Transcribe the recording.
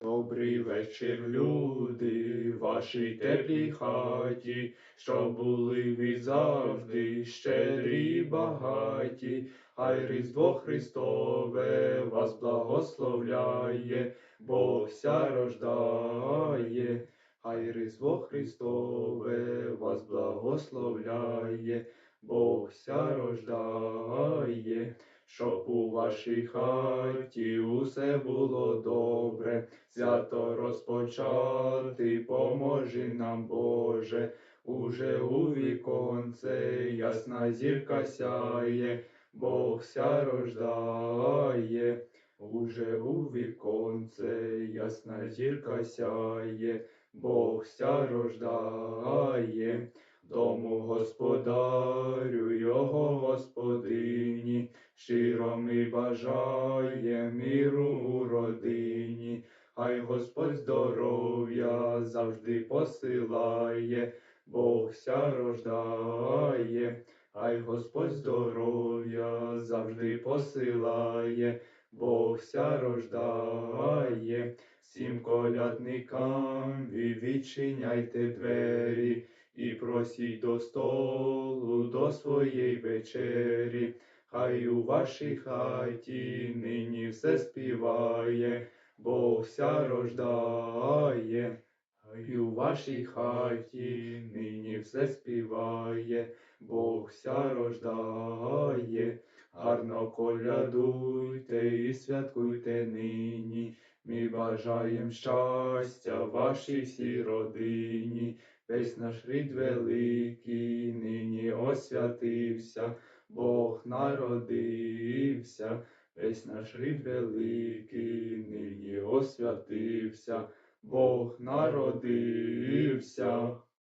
Добрий вечір, люди, вашій теплій хаті, що були ви завжди щедрі багаті, хай Різдво Христове вас благословляє, Бог ся рождає, хай Різдво Христове вас благословляє, Бог ся рождає, щоб у вашій хаті усе було добре, свято розпочати, поможи нам, Боже, уже у віконце ясна зірка сяє, Бог ся рождає, уже у віконце ясна зірка сяє, Бог ся рождає, дому господарю його господині, щиро ми бажає миру у родині, хай Господь здоров'я завжди посилає, Бог ся рождає, хай Господь здоров'я завжди посилає, Бог ся рождає, всім колядникам ви відчиняйте двері. І просіть до столу до своєї вечері. Хай у вашій хаті нині все співає, Бог ся рождає, хай у вашій хаті нині все співає, Бог ся рождає, гарно колядуйте і святкуйте нині. Ми бажаєм щастя вашій всій родині, весь наш рід великий нині освятився. Бог народився, весь наш рід великий, нині освятився, Бог народився.